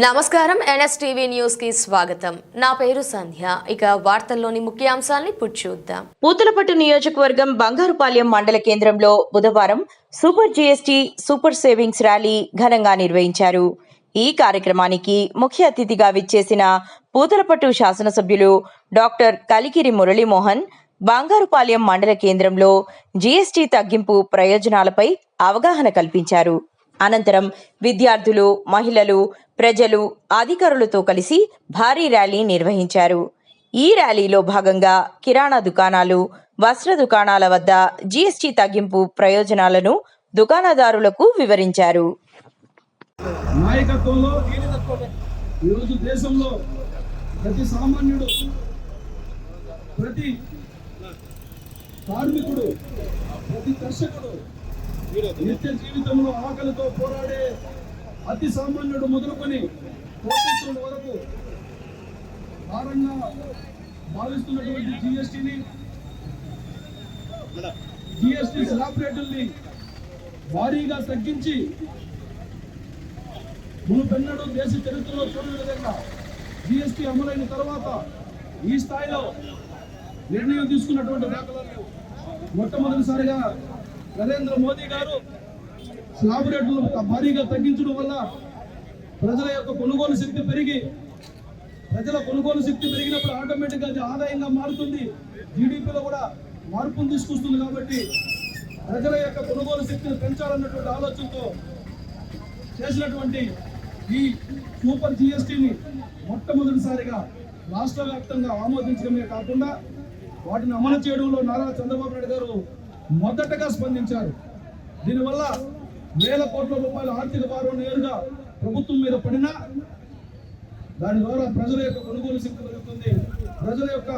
నమస్కారం ఎన్ఎస్టీవీ న్యూస్కి స్వాగతం. నా పేరు సంధ్య. ఇక వార్తల్లోని ముఖ్యాంశాలని చూద్దాం. పూతలపట్టు నియోజకవర్గం బంగారుపాలెం మండల కేంద్రంలో బుధవారం super GST super savings rally ఘనంగా నిర్వహించారు. ఈ కార్యక్రమానికి ముఖ్య అతిథిగా విచ్చేసిన పూతలపట్టు శాసనసభ్యులు డాక్టర్ కలికిరి మురళీమోహన్ బంగారుపాలెం మండల కేంద్రంలో జీఎస్టీ తగ్గింపు ప్రయోజనాలపై అవగాహన కల్పించారు. అనంతరం విద్యార్థులు మహిళలు ప్రజలు అధికారులతో కలిసి భారీ ర్యాలీ నిర్వహించారు. ఈ ర్యాలీలో భాగంగా కిరాణా దుకాణాలు వస్త్ర దుకాణాల వద్ద జీఎస్టీ తగ్గింపు ప్రయోజనాలను దుకాణదారులకు వివరించారు. నాయకత్వంలో ఈరోజు దేశంలో ప్రతి సామాన్యుడు ప్రతి కార్మికుడు ప్రతి దర్శకుడు నిత్య జీవితంలో ఆకలితో పోరాడే అతి సామాన్యుడు మొదలుకొని కోటీశ్వరుడు వరకు భారంగా భావిస్తున్నటువంటి జిఎస్టిని జిఎస్టి స్లాబ్ రేటుల్ని భారీగా తగ్గించి మునుపెన్నడూ దేశ చరిత్రలో చూడని విధంగా జిఎస్టీ అమలైన తర్వాత ఈ స్థాయిలో నిర్ణయం తీసుకున్నటువంటి దాఖలాలు మొట్టమొదటిసారిగా నరేంద్ర మోదీ గారు స్లాబ్ రేట్లు భారీగా తగ్గించడం వల్ల ప్రజల యొక్క కొనుగోలు శక్తి పెరిగి ప్రజల కొనుగోలు శక్తి పెరిగినప్పుడు ఆటోమేటిక్గా అది ఆదాయంగా మారుతుంది. జీడిపిలో కూడా మార్పును తీసుకొస్తుంది కాబట్టి ప్రజల యొక్క కొనుగోలు శక్తిని పెంచాలన్నటువంటి ఆలోచనతో చేసినటువంటి ఈ సూపర్ జిఎస్టిని మొట్టమొదటిసారిగా రాష్ట్ర వ్యాప్తంగా ఆమోదించడమే కాకుండా వాటిని అమలు చేయడంలో నారా చంద్రబాబు నాయుడు గారు మొదటగా స్పందించారు. దీనివల్ల వేల కోట్ల రూపాయల ఆర్థిక భారం నేరుగా ప్రభుత్వం మీద పడినా దాని ద్వారా ప్రజల యొక్క కొనుగోలు శక్తి పెరుగుతుంది. ప్రజల యొక్క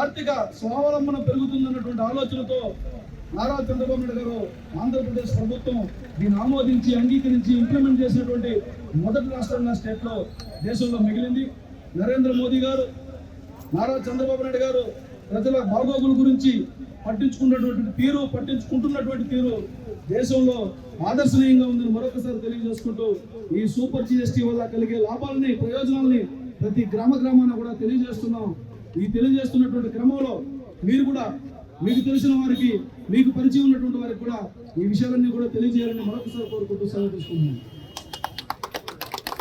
ఆర్థిక స్వావలంబన పెరుగుతుందన్నటువంటి ఆలోచనతో నారా చంద్రబాబు నాయుడు గారు ఆంధ్రప్రదేశ్ ప్రభుత్వం దీన్ని ఆమోదించి అంగీకరించి ఇంప్లిమెంట్ చేసినటువంటి మొదటి రాష్ట్రంగా స్టేట్లో దేశంలో మిగిలింది. నరేంద్ర మోదీ గారు నారా చంద్రబాబు నాయుడు గారు ప్రజల బాగోగుల గురించి పట్టించుకున్నటువంటి తీరు పట్టించుకుంటున్నటువంటి తీరు దేశంలో ఆదర్శనీయంగా ఉందని మరొకసారి తెలియజేసుకుంటూ ఈ సూపర్ జిఎస్టీ వల్ల కలిగే లాభాలని ప్రయోజనాలని ప్రతి గ్రామ గ్రామాన కూడా తెలియజేస్తున్నాం. ఈ తెలియజేస్తున్నటువంటి క్రమంలో మీరు కూడా మీకు తెలిసిన వారికి మీకు పరిచయం ఉన్నటువంటి వారికి కూడా ఈ విషయాలన్నీ కూడా తెలియజేయాలని మరొకసారి కోరుకుంటూ సెలవు తీసుకుంటున్నాను